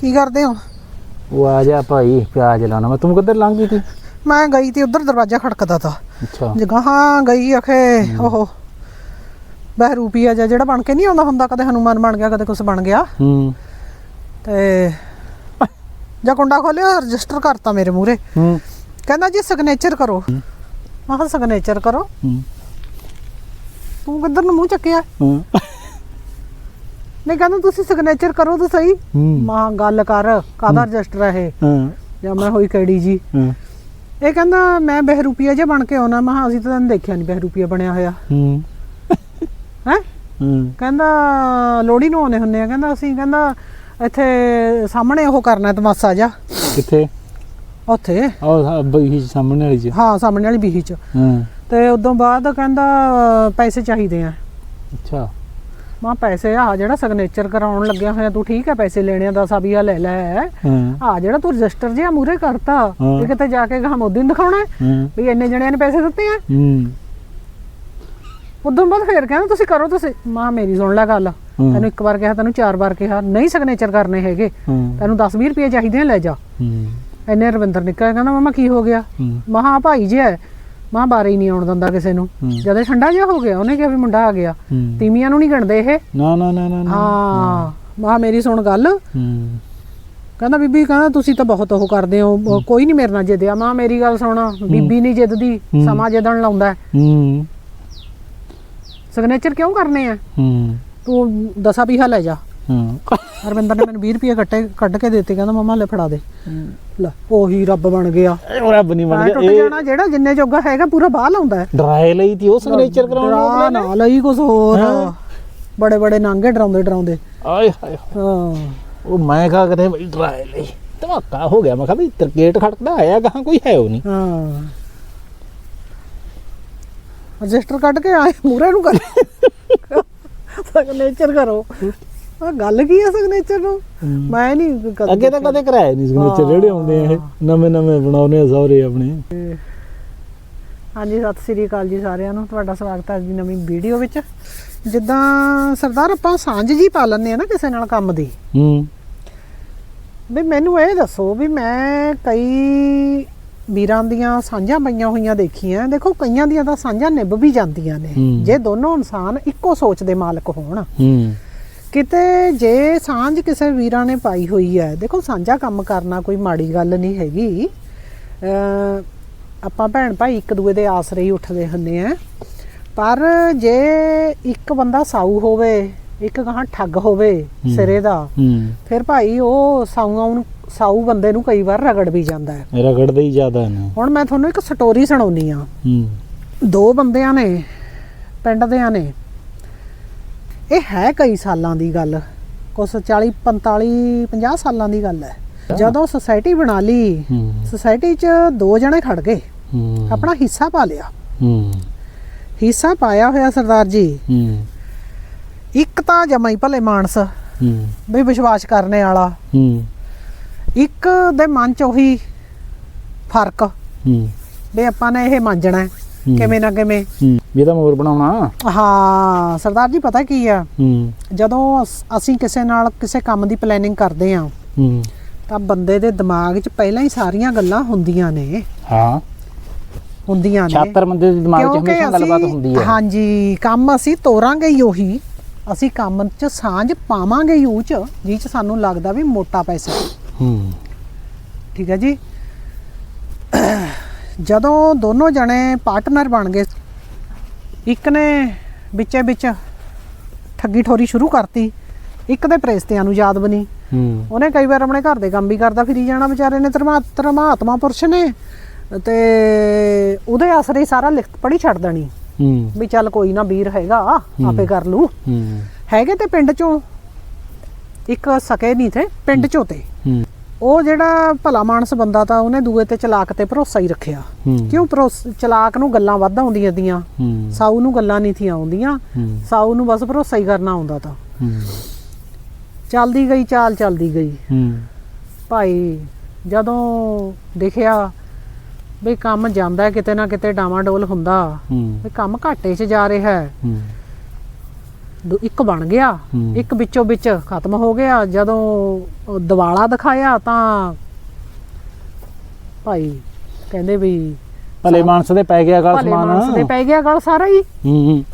ਕੀ ਕਰਦੇ ਹੋ? ਉਹ ਆ ਜਾ ਭਾਈ ਪਿਆਜ ਲਾਣਾ ਮੈਂ ਤੂੰ ਕਿੱਧਰ ਲੰਘ ਗਈ ਤੀ ਮੈਂ ਗਈ ਤੇ ਉਧਰ ਦਰਵਾਜ਼ਾ ਖੜਕਦਾ ਤਾ। ਅੱਛਾ। ਜਗਾਹਾਂ ਗਈ ਅਖੇ ਉਹ ਬਹਿਰੂਪੀਆ ਜਿਹਾ ਜਿਹੜਾ ਬਣ ਕੇ ਨਹੀਂ ਆਉਂਦਾ ਹੁੰਦਾ ਕਦੇ ਹਨੂਮਾਨ ਬਣ ਗਿਆ ਕਦੇ ਕੁਝ ਬਣ ਗਿਆ। ਹੂੰ। ਤੇ ਜਾਂ ਕੁੰਡਾ ਖੋਲਿਆ ਰਜਿਸਟਰ ਕਰਤਾ ਮੇਰੇ ਮੂਰੇ ਹੂੰ। ਕਹਿੰਦਾ ਜੀ ਸਿਗਨੇਚਰ ਕਰੋ। ਮੈਂ ਕਿਹਾ ਸਿਗਨੇਚਰ ਕਰੋ। ਹੂੰ। ਤੂੰ ਕਿੱਧਰ ਨੂੰ ਮੂੰਹ ਚੱਕਿਆ? ਹੂੰ। ਨਹੀਂ ਕਹਿੰਦਾ ਤੁਸੀਂ ਸਿਗਨੇਚਰ ਕਰੋ ਤਾਂ ਸਹੀ। ਹੂੰ। ਮਾਂ ਗੱਲ ਕਰ ਕਾਦਾ ਰਜਿਸਟਰ ਹੈ ਇਹ ਹਾਂ। ਜਾਂ ਮੈਂ ਹੋਈ ਕਿਹੜੀ ਜੀ? ਹਾਂ। ਇਹ ਕਹਿੰਦਾ ਮੈਂ ਬਹਿਰੂਪੀਆ ਜਿਹਾ ਬਣ ਕੇ ਆਉਣਾ। ਮੈਂ ਕਿਹਾ ਅਸੀਂ ਤਾਂ ਤੈਨੂੰ ਦੇਖਿਆ ਨਹੀਂ ਬਹਿਰੂਪੀਆ ਬਣਿਆ ਹੋਇਆ। ਹੂੰ। ਹੈ? ਹੂੰ। ਕਹਿੰਦਾ ਲੋੜੀ ਨੂੰ ਆਉਂਦੇ ਹੁੰਦੇ ਆ। ਕਹਿੰਦਾ ਅਸੀਂ ਕਹਿੰਦਾ ਇੱਥੇ ਸਾਹਮਣੇ ਉਹ ਕਰਨਾ ਤਮਾਸਾ ਜਾ ਕਿੱਥੇ? ਉੱਥੇ। ਉਹ ਬਈ ਸਾਹਮਣੇ ਵਾਲੀ ਚ। ਹਾਂ ਸਾਹਮਣੇ ਵਾਲੀ ਬੀਹੀ ਚ। ਹਾਂ। ਤੇ ਉਦੋਂ ਬਾਅਦ ਕਹਿੰਦਾ ਪੈਸੇ ਚਾਹੀਦੇ ਆ। ਅੱਛਾ। ਮਾਂ ਪੈਸੇ ਆ ਜਿਹੜਾ ਸਿਗਨੇਚਰ ਕਰਾਉਣ ਲੱਗਿਆ ਹੋਇਆ ਤੂੰ ਠੀਕ ਹੈ ਪੈਸੇ ਲੈਣੇ ਆ 10 20 ਲੈ ਲੈ। ਆ ਜਿਹੜਾ ਤੂੰ ਰਜਿਸਟਰ ਜਿਹਾ ਮੂਰੇ ਕਰਤਾ। ਇਹ ਕਿਤੇ ਜਾ ਕੇ ਗਾਹ ਮੋਦੀ ਨੂੰ ਦਿਖਾਉਣਾ ਵੀ ਇੰਨੇ ਜਣਿਆਂ ਨੇ ਪੈਸੇ ਦਿੱਤੇ ਆ। ਉਦੋਂ ਬਾਅਦ ਫੇਰ ਕਹਿੰਦਾ ਤੁਸੀਂ ਕਰੋ ਤੁਸੀਂ। ਮਾਂ ਮੇਰੀ ਸੁਣ ਲੈ ਗੱਲ। ਤੈਨੂੰ ਇੱਕ ਵਾਰ ਕਿਹਾ ਤੈਨੂੰ ਚਾਰ ਵਾਰ ਕਿਹਾ ਨਹੀਂ ਸਿਗਨੇਚਰ ਕਰਨੇ ਹੈਗੇ। ਤੈਨੂੰ 10 20 ਰੁਪਏ ਚਾਹੀਦੇ ਆ ਲੈ ਜਾ। ਇੰਨੇ ਰਵਿੰਦਰ ਨਿਕਲਿਆ ਕਹਿੰਦਾ ਮਮਾ ਕੀ ਹੋ ਗਿਆ? ਮਹਾ ਭਾਈ ਜੀ ਹੈ। ਮਾਂ ਬਾਰੇ ਹੀ ਨਹੀਂ ਆਉਣ ਦਿੰਦਾ ਕਿਸੇ ਨੂੰ। ਜਦ ਠੰਡਾ ਜਿਹਾ ਹੋ ਗਿਆ ਉਹਨੇ ਕਿਹਾ ਵੀ ਮੁੰਡਾ ਆ ਗਿਆ। ਤੀਮੀਆਂ ਨੂੰ ਨਹੀਂ ਗਣਦੇ ਇਹ। ਨਾ ਨਾ ਨਾ ਨਾ। ਹਾਂ। ਮਾਂ ਮੇਰੀ ਸੁਣ ਗੱਲ। ਕਹਿੰਦਾ ਬੀਬੀ ਕਹਿੰਦਾ ਤੁਸੀਂ ਤਾਂ ਬਹੁਤ ਉਹ ਕਰਦੇ ਹੋ। ਕੋਈ ਨਹੀਂ ਮੇਰੇ ਨਾਲ ਜਿੱਦਿਆ। ਮਾਂ ਮੇਰੀ ਗੱਲ ਸੁਣ। ਬੀਬੀ ਨਹੀਂ ਜਿੱਦਦੀ। ਸਮਾਂ ਜਿੱਦਣ ਲਾਉਂਦਾ ਹੈ। ਸਿਗਨੇਚਰ ਕਿਉਂ ਕਰਨੇ ਆ? ਹੂੰ। ਤੂੰ ਦਸਾ ਵੀਹਾ ਲੈ ਜਾ। ਹਾਂ। ਹਰਵਿੰਦਰ ਨੇ ਮੈਨੂੰ 20 ਰੁਪਏ ਕੱਟੇ ਕੱਢ ਕੇ ਦਿੱਤੇ ਕਹਿੰਦਾ ਮਮਾ ਲੈ ਫੜਾ ਦੇ। ਲੈ ਉਹੀ ਰੱਬ ਬਣ ਗਿਆ। ਇਹ ਰੱਬ ਨਹੀਂ ਬਣ ਗਿਆ ਟੁੱਟ ਜਾਣਾ ਜਿਹੜਾ ਜਿੰਨੇ ਜੋਗਾ ਹੈਗਾ ਪੂਰਾ ਬਾਹ ਲਾਉਂਦਾ ਹੈ। ਡਰਾਏ ਲਈ ਤੀ ਉਹ ਸਿਗਨੇਚਰ ਕਰਾਉਣ ਨੂੰ। ਨਾ ਲਈ ਕੁਝ ਹੋਰ। ਬੜੇ ਬੜੇ ਨਾਂਗੇ ਡਰਾਉਂਦੇ ਡਰਾਉਂਦੇ। ਆਏ ਹਾਏ ਹਾਂ। ਉਹ ਮੈਂ ਕਹਾ ਕਦੇ ਬਈ ਡਰਾਏ ਲਈ। ਧਮਾਕਾ ਹੋ ਗਿਆ ਮੈਂ ਕਿਹਾ ਵੀ ਕ੍ਰਿਕਟ ਖੜਕਦਾ ਆਇਆ ਗਾਹਾਂ ਕੋਈ ਹੈ ਉਹ ਨਹੀਂ। ਹਾਂ। ਰਜਿਸਟਰ ਕੱਢ ਕੇ ਆਏ ਮੂਰੇ ਨੂੰ ਕਰ। ਸਿਗਨੇਚਰ ਕਰੋ। ਆ ਗੱਲ ਕੀ ਹੈ ਸਿਗਨੇਚਰ ਨੂੰ? ਮੈਂ ਨਹੀਂ ਕਦੇ ਅੱਗੇ ਤਾਂ ਕਦੇ ਕਰਾਇਆ ਨਹੀਂ ਸਿਗਨੇਚਰ ਜਿਹੜੇ ਆਉਂਦੇ ਆ ਇਹ ਨਵੇਂ ਨਵੇਂ ਬਣਾਉਨੇ ਆ ਸਹੁਰੇ ਆਪਣੇ। ਹਾਂਜੀ ਸਤਿ ਸ੍ਰੀ ਅਕਾਲ ਜੀ ਸਾਰਿਆਂ ਨੂੰ। ਤੁਹਾਡਾ ਸਵਾਗਤ ਹੈ ਅੱਜ ਦੀ ਨਵੀਂ ਵੀਡੀਓ ਵਿੱਚ। ਜਿੱਦਾਂ ਸਰਦਾਰ ਆਪਾਂ ਸਾਂਝ ਜੀ ਪਾ ਲੈਂਦੇ ਆ ਨਾ ਕਿਸੇ ਨਾਲ ਕੰਮ ਦੀ। ਹੂੰ। ਵੀ ਮੈਨੂੰ ਇਹ ਦੱਸੋ ਵੀ ਮੈਂ ਕਈ ਵੀਰਾਂ ਦੀਆਂ ਸਾਂਝਾਂ ਪਈਆਂ ਹੋਈਆਂ ਦੇਖੀਆਂ। ਦੇਖੋ ਕਈਆਂ ਦੀਆਂ ਤਾਂ ਸਾਂਝਾਂ ਨਿਭ ਵੀ ਜਾਂਦੀਆਂ ਨੇ। ਜੇ ਦੋਨੋਂ ਇਨਸਾਨ ਇੱਕੋ ਸੋਚ ਦੇ ਮਾਲਕ ਹੋਣ। ਹੂੰ। ਕਿਤੇ ਜੇ ਸਾਂਝ ਕਿਸੇ ਵੀਰਾਂ ਨੇ ਪਾਈ ਹੋਈ ਹੈ ਦੇਖੋ ਸਾਂਝਾ ਕੰਮ ਕਰਨਾ ਕੋਈ ਮਾੜੀ ਗੱਲ ਨਹੀਂ ਹੈਗੀ। ਆਪਾਂ ਭੈਣ ਭਾਈ ਇੱਕ ਦੂਏ ਦੇ ਆਸਰੇ ਹੀ ਉੱਠਦੇ ਹੁੰਦੇ ਆ ਪਰ ਜੇ ਇੱਕ ਬੰਦਾ ਸਾਊ ਹੋਵੇ ਇੱਕ ਗਾਹਾਂ ਠੱਗ ਹੋਵੇ ਸਿਰੇ ਦਾ ਫਿਰ ਭਾਈ ਉਹ ਸਾਊਆਂ ਨੂੰ ਸਾਊ ਬੰਦੇ ਨੂੰ ਕਈ ਵਾਰ ਰਗੜ ਵੀ ਜਾਂਦਾ ਹੈ। ਰਗੜਦੇ ਹੀ ਜ਼ਿਆਦਾ ਨੇ। ਹੁਣ ਮੈਂ ਤੁਹਾਨੂੰ ਇੱਕ ਸਟੋਰੀ ਸੁਣਾਉਣੀ ਆ ਦੋ ਬੰਦਿਆਂ ਨੇ ਪਿੰਡ ਦਿਆਂ ਨੇ ਇਹ ਹੈ ਕਈ ਸਾਲਾਂ ਦੀ ਗੱਲ। ਕੁਛ 40 45 50 ਸਾਲਾਂ ਦੀ ਗੱਲ ਹੈ। ਜਦੋਂ ਸੁਸਾਇਟੀ ਬਣਾ ਲਈ ਸੁਸਾਇਟੀ 'ਚ ਦੋ ਜਣੇ ਖੜ ਗਏ। ਆਪਣਾ ਹਿੱਸਾ ਪਾ ਲਿਆ। ਹਿੱਸਾ ਪਾਇਆ ਹੋਇਆ ਸਰਦਾਰ ਜੀ। ਇੱਕ ਤਾਂ ਜਮਾਈ ਭਲੇ ਮਾਨਸ। ਵੀ ਵਿਸ਼ਵਾਸ ਕਰਨੇ ਵਾਲਾ। ਇੱਕ ਦੇ ਮਨ 'ਚ ਉਹੀ ਫ਼ਰਕ। ਵੀ ਆਪਾਂ ਨੇ ਇਹ ਹੂੰ। ਕਿਵੇਂ ਨਾ ਕਿਵੇਂ। ਵੀ ਤਾਂ ਮੋਰ ਬਣਾਉਣਾ। ਹਾਂ ਸਰਦਾਰ ਜੀ ਪਤਾ ਕੀ ਆ? ਹੂੰ। ਜਦੋਂ ਅਸ- ਅਸੀਂ ਕਿਸੇ ਨਾਲ ਕਿਸੇ ਕੰਮ ਦੀ ਪਲੈਨਿੰਗ ਕਰਦੇ ਆ ਹੂੰ। ਤਾਂ ਬੰਦੇ ਦੇ ਦਿਮਾਗ 'ਚ ਪਹਿਲਾਂ ਹੀ ਸਾਰੀਆਂ ਗੱਲਾਂ ਹੁੰਦੀਆਂ ਨੇ। ਹਾਂ। ਹੁੰਦੀਆਂ ਨੇ। ਛਾਤਰ ਬੰਦੇ ਦੇ ਦਿਮਾਗ 'ਚ ਹਮੇਸ਼ਾ ਗੱਲਬਾਤ ਹੁੰਦੀ ਹੈ। ਹਾਂਜੀ ਕੰਮ ਅਸੀਂ ਤੋਰਾਂਗੇ ਹੀ ਉਹੀ। ਅਸੀਂ ਕੰਮ 'ਚ ਸਾਂਝ ਪਾਵਾਂਗੇ ਹੀ ਉਹ 'ਚ ਜਿਹ 'ਚ ਸਾਨੂੰ ਲੱਗਦਾ ਵੀ ਮੋਟਾ ਪੈਸਾ। ਹੈ। ਹੂੰ ਠੀਕ ਹੈ ਜੀ? ਜਦੋਂ ਦੋਨੋਂ ਜਣੇ ਪਾਰਟਨਰ ਬਣ ਗਏ ਇੱਕ ਨੇ ਵਿੱਚੇ ਵਿੱਚ ਠੱਗੀ ਠੋਰੀ ਸ਼ੁਰੂ ਕਰਤੀ। ਇੱਕ ਦੇ ਪ੍ਰੇਸਤਿਆਂ ਨੂੰ ਯਾਦ ਬਣੀ। ਹੂੰ। ਉਹਨੇ ਕਈ ਵਾਰ ਆਪਣੇ ਘਰ ਦੇ ਕੰਮ ਵੀ ਕਰਦਾ ਫਿਰੀ ਜਾਣਾ ਵਿਚਾਰੇ ਨੇ। ਧਰਮਾ ਧਰਮਾਤਮਾ ਪੁਰਸ਼ ਨੇ। ਤੇ ਉਹਦੇ ਆਸਰੇ ਸਾਰਾ ਲਿਖਤ ਪੜੀ ਛੱਡ ਦੇਣੀ। ਹੂੰ। ਵੀ ਚੱਲ ਕੋਈ ਨਾ ਵੀਰ ਹੈਗਾ ਆਪੇ ਕਰ ਲੂ ਹੂੰ। ਹੈਗੇ ਤੇ ਪਿੰਡ ਚੋਂ। ਇੱਕ ਸਕੇ ਨਹੀਂ ਤੇ ਪਿੰਡ ਚੋਂ ਤੇ। ਉਹ ਜਿਹੜਾ ਭਲਾ ਮਾਨਸ ਬੰਦਾ ਤਾਂ ਉਹਨੇ ਦੂਏ ਤੇ ਚਲਾਕ ਤੇ ਭਰੋਸਾ ਹੀ ਰੱਖਿਆ। ਕਿਉਂ ਭਰੋਸ ਚਲਾਕ ਨੂੰ ਗੱਲਾਂ ਵੱਧ ਆਉਂਦੀਆਂ ਦੀਆਂ ਸਾਊ ਨੂੰ ਗੱਲਾਂ ਨਹੀਂ ਥੀ ਆਉਂਦੀਆਂ। ਸਾਊ ਨੂੰ ਬਸ ਭਰੋਸਾ ਹੀ ਕਰਨਾ ਆਉਂਦਾ ਤਾਂ। ਚੱਲਦੀ ਗਈ ਚਾਲ ਚੱਲਦੀ ਗਈ। ਭਾਈ ਜਦੋਂ ਦੇਖਿਆ ਵੀ ਕੰਮ ਜਾਂਦਾ ਕਿਤੇ ਨਾ ਕਿਤੇ ਡਾਵਾਂ ਡੋਲ ਹੁੰਦਾ ਵੀ ਕੰਮ ਘਾਟੇ 'ਚ ਜਾ ਰਿਹਾ। ਹੈ। ਇੱਕ ਬਣ ਗਿਆ। ਇੱਕ ਵਿੱਚੋਂ ਵਿੱਚ ਖਤਮ ਹੋ ਗਿਆ। ਜਦੋਂ ਦਿਵਾਲਾ ਦਿਖਾਇਆ ਤਾਂ ਭਾਈ ਕਹਿੰਦੇ ਵੀ ਭਲੇ ਮਾਨਸ ਦੇ ਪੈ ਗਿਆ ਗੱਲ ਭਲੇ ਸਮਾਨ। ਮਾਨਸ ਦੇ ਪੈ ਗਿਆ ਗੱਲ ਸਾਰਾ ਹੀ।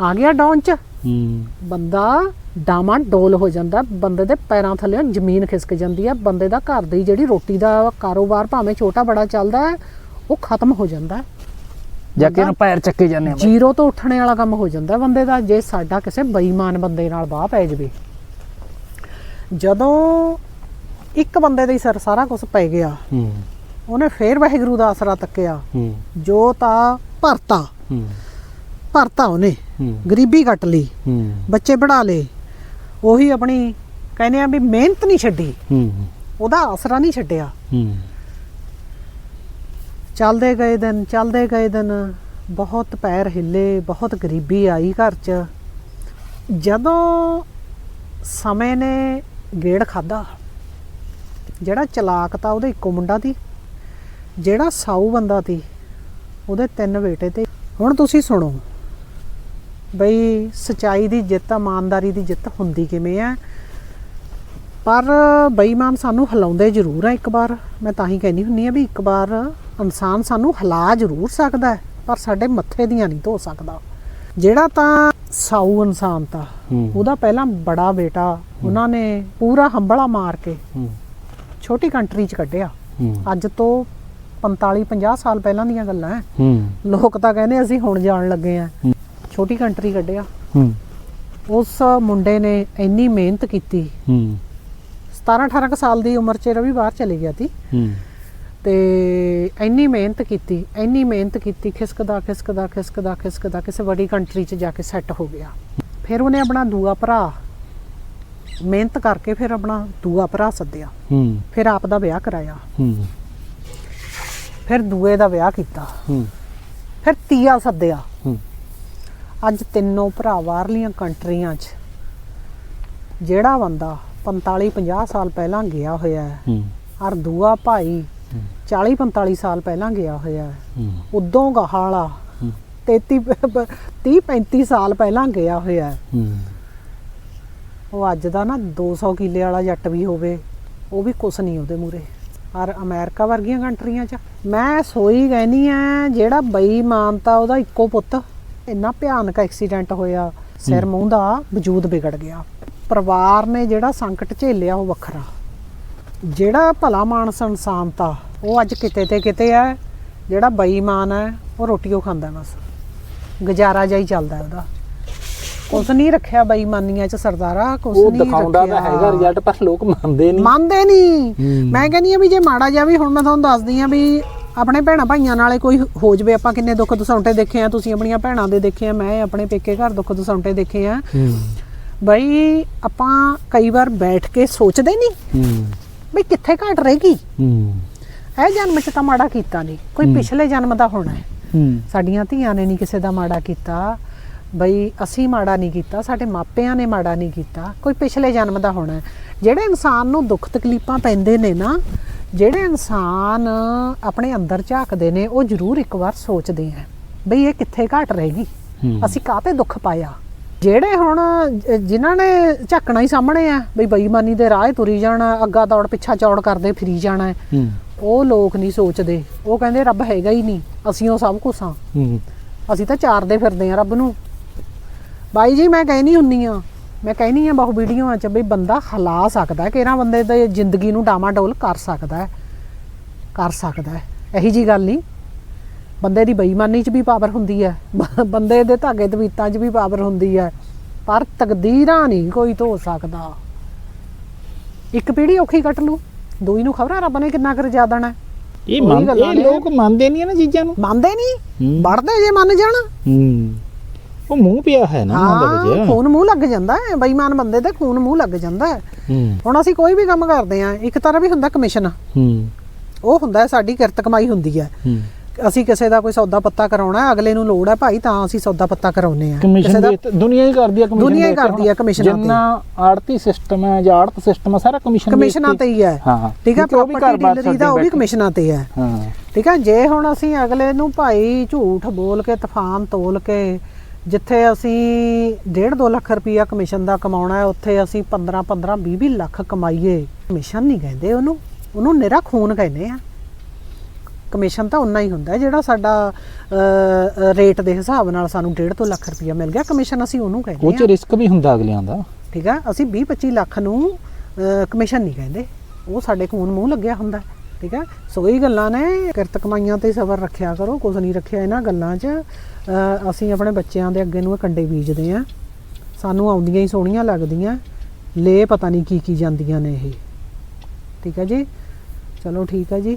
ਆ ਗਿਆ ਡੌਨ ਚ। ਹੂੰ। ਬੰਦਾ ਡਾਮਾ ਡੋਲ ਹੋ ਜਾਂਦਾ। ਬੰਦੇ ਦੇ ਪੈਰਾਂ ਥੱਲੇ ਜ਼ਮੀਨ ਖਿਸਕ ਜਾਂਦੀ ਹੈ ਬੰਦੇ ਦਾ ਘਰ ਦੀ ਜਿਹੜੀ ਰੋਟੀ ਦਾ ਕਾਰੋਬਾਰ ਭਾਵੇਂ ਛੋਟਾ ਬੜਾ ਚੱਲਦਾ ਹੈ ਉਹ ਖਤਮ ਹੋ ਜਾਂਦਾ। ਹੈ ਜਾ ਕੇ ਨੂੰ ਪੈਰ ਚੱਕੇ ਜਾਂਦੇ ਆ ਬਾਈ। ਜ਼ੀਰੋ ਤੋਂ ਉੱਠਣੇ ਵਾਲਾ ਕੰਮ ਹੋ ਜਾਂਦਾ। ਬੰਦੇ ਦਾ ਜੇ ਸਾਡਾ ਕਿਸੇ ਬੇਈਮਾਨ ਬੰਦੇ ਨਾਲ ਬਾਹ ਪੈ ਜਵੇ। ਜਦੋਂ ਇੱਕ ਬੰਦੇ ਦੇ ਹੀ ਸਿਰ ਸਾਰਾ ਕੁਝ ਪੈ ਗਿਆ ਹੂੰ। ਉਹਨੇ ਫੇਰ ਵਾਹਿਗੁਰੂ ਦਾ ਆਸਰਾ ਤੱਕਿਆ। ਹੂੰ। ਜੋ ਤਾਂ ਭਰਤਾ। ਹੂੰ। ਭਰਤਾ ਉਹਨੇ। ਹੂੰ। ਗਰੀਬੀ ਕੱਟ ਲਈ। ਹੂੰ। ਬੱਚੇ ਪੜਾ ਲਏ। ਉਹੀ ਆਪਣੀ ਕਹਿੰਦੇ ਆ ਵੀ ਮਿਹਨਤ ਨਹੀਂ ਛੱਡੀ। ਹੂੰ। ਉਹਦਾ ਆਸਰਾ ਨਹੀਂ ਛੱਡਿਆ। ਹੂੰ। ਚੱਲਦੇ ਗਏ ਦਿਨ, ਚੱਲਦੇ ਗਏ ਦਿਨ। ਬਹੁਤ ਪੈਰ ਹਿੱਲੇ, ਬਹੁਤ ਗਰੀਬੀ ਆਈ ਘਰ 'ਚ। ਜਦੋਂ ਸਮੇਂ ਨੇ ਗੇੜ ਖਾਦਾ ਜਿਹੜਾ ਚਲਾਕ ਤਾਂ ਉਹਦੇ ਇੱਕੋ ਮੁੰਡਾ ਸੀ, ਜਿਹੜਾ ਸਾਊ ਬੰਦਾ ਸੀ, ਉਹਦੇ ਤਿੰਨ ਬੇਟੇ ਤੇ। ਹੁਣ ਤੁਸੀਂ ਸੁਣੋ ਬਈ, ਸਚਾਈ ਦੀ ਜਿੱਤ, ਇਮਾਨਦਾਰੀ ਦੀ ਜਿੱਤ ਹੁੰਦੀ ਕਿਵੇਂ ਆ? ਪਰ ਬੇਈਮਾਨ ਸਾਨੂੰ ਹਿਲਾਉਂਦੇ ਜ਼ਰੂਰ ਆ ਇੱਕ ਵਾਰ। ਮੈਂ ਤਾਂ ਹੀ ਕਹਿੰਦੀ ਹੁੰਨੀ ਆ ਵੀ ਇੱਕ ਵਾਰ ਇਨਸਾਨ ਸਾਨੂੰ ਹਿਲਾ ਜ਼ਰੂਰ ਸਕਦਾ ਪਰ ਸਾਡੇ ਮੱਥੇ ਦੀਆਂ ਨਹੀਂ ਧੋ ਸਕਦਾ। ਜਿਹੜਾ ਤਾਂ ਸਾਊ ਇਨਸਾਨ ਤਾਂ ਉਹਦਾ ਪਹਿਲਾਂ ਬੜਾ ਬੇਟਾ ਉਹਨਾਂ ਨੇ ਪੂਰਾ ਹੰਬਲਾ ਮਾਰ ਕੇ ਛੋਟੀ ਕੰਟਰੀ 'ਚ ਕੱਢਿਆ। ਅੱਜ ਤੋਂ 45 50 ਸਾਲ ਪਹਿਲਾਂ ਦੀਆਂ ਗੱਲਾਂ ਹੈ। ਲੋਕ ਤਾਂ ਕਹਿੰਦੇ ਅਸੀਂ ਹੁਣ ਜਾਣ ਲੱਗੇ ਆ। ਛੋਟੀ ਕੰਟਰੀ ਕੱਢਿਆ। ਉਸ ਮੁੰਡੇ ਨੇ ਇੰਨੀ ਮਿਹਨਤ ਕੀਤੀ। ਹੂੰ। 17 18 ਕੁ ਸਾਲ ਦੀ ਉਮਰ 'ਚ ਰਵੀ ਬਾਹਰ ਚਲੇ ਗਿਆ ਸੀ। ਤੇ ਇੰਨੀ ਮਿਹਨਤ ਕੀਤੀ ਇੰਨੀ ਮਿਹਨਤ ਕੀਤੀ ਖਿਸਕਦਾ ਖਿਸਕਦਾ ਖਿਸਕਦਾ ਖਿਸਕਦਾ ਕਿਸੇ ਵੱਡੀ ਕੰਟਰੀ 'ਚ ਜਾ ਕੇ ਸੈੱਟ ਹੋ ਗਿਆ। ਫਿਰ ਉਹਨੇ ਆਪਣਾ ਦੂਆ ਭਰਾ ਮਿਹਨਤ ਕਰਕੇ ਫਿਰ ਆਪਣਾ ਦੂਆ ਭਰਾ ਸੱਦਿਆ। ਹੂੰ। ਫਿਰ ਆਪ ਦਾ ਵਿਆਹ ਕਰਾਇਆ। ਹੂੰ। ਫਿਰ ਦੂਏ ਦਾ ਵਿਆਹ ਕੀਤਾ। ਹੂੰ। ਫਿਰ ਤੀਆ ਸੱਦਿਆ। ਹੂੰ। ਅੱਜ ਤਿੰਨੋਂ ਭਰਾ ਬਾਹਰਲੀਆਂ ਕੰਟਰੀਆਂ 'ਚ। ਜਿਹੜਾ ਬੰਦਾ 45 50 ਸਾਲ ਪਹਿਲਾਂ ਗਿਆ ਹੋਇਆ ਹੈ ਹੂੰ। ਔਰ ਦੂਆ ਭਾਈ 40 45 ਸਾਲ ਪਹਿਲਾਂ ਗਿਆ ਹੋਇਆ ਹੈ। ਉਦੋਂ ਗਹਾਲਾ। ਹੂੰ। 33 30 35 ਸਾਲ ਪਹਿਲਾਂ ਗਿਆ ਹੋਇਆ ਹੈ। ਹੂੰ। ਉਹ ਅੱਜ ਦਾ ਨਾ 200 ਕਿੱਲੇ ਵਾਲਾ ਜੱਟ ਵੀ ਹੋਵੇ ਉਹ ਵੀ ਕੁਛ ਨਹੀਂ ਉਹਦੇ ਮੂਰੇ ਔਰ ਅਮਰੀਕਾ ਵਰਗੀਆਂ ਕੰਟਰੀਆਂ 'ਚ ਮੈਂ ਸੋਈ ਗੈਨੀ ਆ ਜਿਹੜਾ ਬੇਈਮਾਨਤਾ ਉਹਦਾ ਇੱਕੋ ਪੁੱਤ ਇੰਨਾ ਭਿਆਨਕ ਐਕਸੀਡੈਂਟ ਹੋਇਆ ਸਿਰ ਮੂੰਹ ਦਾ ਵਜੂਦ ਵਿਗੜ ਗਿਆ। ਪਰਿਵਾਰ ਨੇ ਜਿਹੜਾ ਸੰਕਟ ਝੇਲਿਆ ਉਹ ਵੱਖਰਾ। ਜਿਹੜਾ ਭਲਾ ਮਾਨਸ ਇਨਸਾਨ ਤਾ ਉਹ ਅੱਜ ਕਿਤੇ ਤੇ ਕਿਤੇ ਹੈ ਜਿਹੜਾ ਬੇਈਮਾਨ ਹੈ ਉਹ ਰੋਟੀਓ ਖਾਂਦਾ ਬਸ। ਗੁਜ਼ਾਰਾ ਜਾਈ ਚੱਲਦਾ ਉਹਦਾ। ਕੁਛ ਨਹੀਂ ਰੱਖਿਆ ਬੇਈਮਾਨੀਆਂ 'ਚ ਸਰਦਾਰਾ ਕੁਛ ਉਹ ਨਹੀਂ ਦਿਖਾਉਂਦਾ ਤਾਂ ਹੈਗਾ ਰਿਜ਼ਲਟ ਪਰ ਲੋਕ ਮੰਨਦੇ ਨਹੀਂ। ਮੰਨਦੇ ਨਹੀਂ। ਮੈਂ ਕਹਿੰਦੀ ਆ ਵੀ ਜੇ ਮਾੜਾ ਜਾ ਵੀ ਹੁਣ ਮੈਂ ਤੁਹਾਨੂੰ ਦੱਸਦੀ ਆ ਵੀ ਆਪਣੇ ਭੈਣਾਂ ਭਾਈਆਂ ਨਾਲੇ ਕੋਈ ਹੋ ਜਵੇ ਆਪਾਂ ਕਿੰਨੇ ਦੁੱਖ ਦਸੌਂਟੇ ਦੇਖੇ ਆ ਤੁਸੀਂ ਆਪਣੀਆਂ ਭੈਣਾਂ ਦੇ ਦੇਖੇ ਆ ਮੈਂ ਆਪਣੇ ਪੇਕੇ ਘਰ ਦੁੱਖ ਦਸੌਂਟੇ ਦੇਖੇ ਆ। ਬਈ ਆਪਾਂ ਕਈ ਵਾਰ ਬੈਠ ਕੇ ਸੋਚਦੇ ਨਹੀਂ ਬਈ ਕਿੱਥੇ ਘਟ ਰਹੇਗੀ ਇਹ ਜਨਮ ਚ ਤਾਂ ਮਾੜਾ ਕੀਤਾ ਨਹੀਂ। ਕੋਈ ਪਿਛਲੇ ਜਨਮ ਦਾ ਹੋਣਾ ਹੈ। ਹੂੰ। ਸਾਡੀਆਂ ਧੀਆਂ ਨੇ ਨਹੀਂ ਕਿਸੇ ਦਾ ਮਾੜਾ ਕੀਤਾ। ਬਈ ਅਸੀਂ ਮਾੜਾ ਨਹੀਂ ਕੀਤਾ ਸਾਡੇ ਮਾਪਿਆਂ ਨੇ ਮਾੜਾ ਨਹੀਂ ਕੀਤਾ। ਕੋਈ ਪਿਛਲੇ ਜਨਮ ਦਾ ਹੋਣਾ ਹੈ। ਜਿਹੜੇ ਇਨਸਾਨ ਨੂੰ ਦੁੱਖ ਤਕਲੀਫਾਂ ਪੈਂਦੇ ਨੇ ਨਾ ਜਿਹੜੇ ਇਨਸਾਨ ਆਪਣੇ ਅੰਦਰ ਝਾਕਦੇ ਨੇ ਉਹ ਜ਼ਰੂਰ ਇੱਕ ਵਾਰ ਸੋਚਦੇ ਆ ਬਈ ਇਹ ਕਿੱਥੇ ਘਟ ਰਹੇਗੀ। ਅਸੀਂ ਕਾਹਤੇ ਦੁੱਖ ਪਾਇਆ? ਜਿਹੜੇ ਹੁਣ ਜਿਨ੍ਹਾਂ ਨੇ ਝਾਕਣਾ ਹੀ ਸਾਹਮਣੇ ਆ ਬਈ ਬੇਈਮਾਨੀ ਦੇ ਰਾਹ ਤੁਰੀ ਜਾਣਾ ਅੱਗਾ ਦੌੜ ਪਿੱਛਾ ਚੌੜ ਕਰਦੇ ਫਿਰੀ ਜਾਣਾ ਉਹ ਲੋਕ ਨਹੀਂ ਸੋਚਦੇ। ਉਹ ਕਹਿੰਦੇ ਰੱਬ ਹੈਗਾ ਹੀ ਨਹੀਂ। ਅਸੀਂ ਉਹ ਸਭ ਕੁਝ ਹਾਂ। ਹੂੰ। ਅਸੀਂ ਤਾਂ ਚਾਰਦੇ ਫਿਰਦੇ ਆ ਰੱਬ ਨੂੰ। ਬਾਈ ਜੀ ਮੈਂ ਕਹਿਨੀ ਹੁੰਨੀ ਆ ਮੈਂ ਕਹਿਨੀ ਆ ਬਹੁ ਵੀਡੀਓਆਂ 'ਚ ਵੀ ਬੰਦਾ ਹਿਲਾ ਸਕਦਾ ਹੈ ਕਿਹੜਾ ਬੰਦੇ ਦੀ ਜ਼ਿੰਦਗੀ ਨੂੰ ਡਾਮਾਡੋਲ ਕਰ ਸਕਦਾ ਹੈ। ਕਰ ਸਕਦਾ ਹੈ। ਇਹੀ ਜੀ ਗੱਲ ਨਹੀਂ। ਬੰਦੇ ਦੀ ਬੇਈਮਾਨੀ 'ਚ ਵੀ ਪਾਵਰ ਹੁੰਦੀ ਹੈ। ਬੰਦੇ ਦੇ ਧਾਗੇ ਤਵੀਤਾਂ 'ਚ ਵੀ ਪਾਵਰ ਹੁੰਦੀ ਹੈ। ਪਰ ਤਕਦੀਰਾਂ ਨਹੀਂ ਕੋਈ ਧੋ ਸਕਦਾ। ਇੱਕ ਪੀੜੀ ਔਖੀ ਕੱਟ ਲੂ ਦੂਈ ਨੂੰ ਖਬਰਾਂ ਰੱਬ ਨੇ ਕਿੰਨਾ ਕਰ ਜਾ ਦੇਣਾ। ਇਹ ਮੰਨ ਇਹ। ਲੋਕ ਮੰਨਦੇ ਨਹੀਂ ਨਾ ਚੀਜ਼ਾਂ ਨੂੰ। ਮੰਨਦੇ ਨਹੀਂ। ਵੜਦੇ ਜੇ ਮੰਨ ਜਾਣ। ਹੂੰ। ਉਹ ਮੂੰਹ ਪਿਆ ਹੈ ਨਾ ਉਹਨਾਂ ਦਾ ਹਾਂ ਵਜਿਆ ਖੂਨ ਮੂੰਹ ਲੱਗ ਜਾਂਦਾ ਹੈ। ਬੇਈਮਾਨ ਬੰਦੇ ਤੇ ਖੂਨ ਮੂੰਹ ਲੱਗ ਜਾਂਦਾ ਹੈ। ਹੁਣ ਅਸੀਂ ਕੋਈ ਵੀ ਕੰਮ ਕਰਦੇ ਆ ਇੱਕ ਤਰ੍ਹਾਂ ਵੀ ਹੁੰਦਾ ਕਮਿਸ਼ਨ ਹੂੰ। ਉਹ ਹੁੰਦਾ ਸਾਡੀ ਕਿਰਤ ਕਮਾਈ ਹੁੰਦੀ ਹੂੰ। ਅਸੀਂ ਕਿਸੇ ਦਾ ਕੋਈ ਸੌਦਾ ਪੱਤਾ ਕਰਾਉਣਾ ਅਗਲੇ ਨੂੰ ਲੋੜ ਹੈ ਭਾਈ ਤਾਂ ਅਸੀਂ ਸੌਦਾ ਪੱਤਾ ਕਰਾਉਨੇ ਆ ਕਮਿਸ਼ਨ ਦੇ ਦੁਨੀਆ ਹੀ ਕਰਦੀ ਆ ਕਮਿਸ਼ਨ ਦੁਨੀਆ ਹੀ ਕਰਦੀ ਆ ਕਮਿਸ਼ਨਾਂ ਤੇ। ਜਿੰਨਾ ਆੜਤੀ ਸਿਸਟਮ ਹੈ ਜਾਂ ਆੜਤ ਸਿਸਟਮ ਹੈ ਸਾਰਾ ਕਮਿਸ਼ਨ ਕਮਿਸ਼ਨਾਂ ਤੇ ਹੀ। ਹੈ ਹਾਂ। ਠੀਕ ਹੈ ਪ੍ਰਾਪਰਟੀ ਡੀਲਰੀ ਦਾ ਉਹ ਵੀ ਕਮਿਸ਼ਨਾਂ ਤੇ ਹੈ। ਹਾਂ। ਠੀਕ ਹੈ ਜੇ ਹੁਣ ਅਸੀਂ ਅਗਲੇ ਨੂੰ ਭਾਈ ਝੂਠ ਬੋਲ ਕੇ ਤੂਫਾਨ ਤੋਲ ਕੇ ਜਿੱਥੇ ਅਸੀਂ 1.5 2 ਲੱਖ ਰੁਪਈਆ ਕਮਿਸ਼ਨ ਦਾ ਕਮਾਉਣਾ ਹੈ ਉੱਥੇ ਅਸੀਂ 15 15 20 20 ਲੱਖ ਕਮਾਈਏ ਕਮਿਸ਼ਨ ਨਹੀਂ ਕਹਿੰਦੇ ਉਹਨੂੰ। ਉਹਨੂੰ ਨਿਰਾ ਖੂਨ ਕਹਿੰਦੇ ਆ। ਕਮਿਸ਼ਨ ਤਾਂ ਉਨਾ ਹੀ ਹੁੰਦਾ ਜਿਹੜਾ ਸਾਡਾ ਰੇਟ ਦੇ ਹਿਸਾਬ ਨਾਲ ਸਾਨੂੰ 1.5 ਤੋਂ ਲੱਖ ਰੁਪਈਆ ਮਿਲ ਗਿਆ ਕਮਿਸ਼ਨ ਅਸੀਂ ਉਹਨੂੰ ਉਹ ਕਹਿੰਦੇ ਚ ਆ ਰਿਸਕ ਵੀ ਹੁੰਦਾ ਅਗਲਿਆਂ ਦਾ। ਠੀਕ ਆ ਅਸੀਂ 20 25 ਲੱਖ ਨੂੰ ਕਮਿਸ਼ਨ ਨਹੀਂ ਕਹਿੰਦੇ। ਉਹ ਸਾਡੇ ਖੂਨ ਮੂੰਹ ਲੱਗਿਆ ਹੁੰਦਾ ਠੀਕ ਆ ਸੋ ਇਹ ਗੱਲਾਂ ਨੇ ਕਿਰਤ ਕਮਾਈਆਂ ਤੇ ਸਬਰ ਰੱਖਿਆ ਕਰੋ ਕੁਝ ਨਹੀਂ ਰੱਖਿਆ ਇਹਨਾਂ ਗੱਲਾਂ 'ਚ। ਅਸੀਂ ਆਪਣੇ ਬੱਚਿਆਂ ਦੇ ਅੱਗੇ ਨੂੰ ਕੰਡੇ ਬੀਜਦੇ ਆ ਸਾਨੂੰ ਆਉਂਦੀਆਂ ਹੀ ਸੋਹਣੀਆਂ ਲੱਗਦੀਆਂ ਲੈ ਪਤਾ ਨਹੀਂ ਕੀ ਕੀ ਜਾਂਦੀਆਂ ਨੇ ਇਹ। ਠੀਕ ਆ ਜੀ? ਚਲੋ ਠੀਕ ਆ ਜੀ।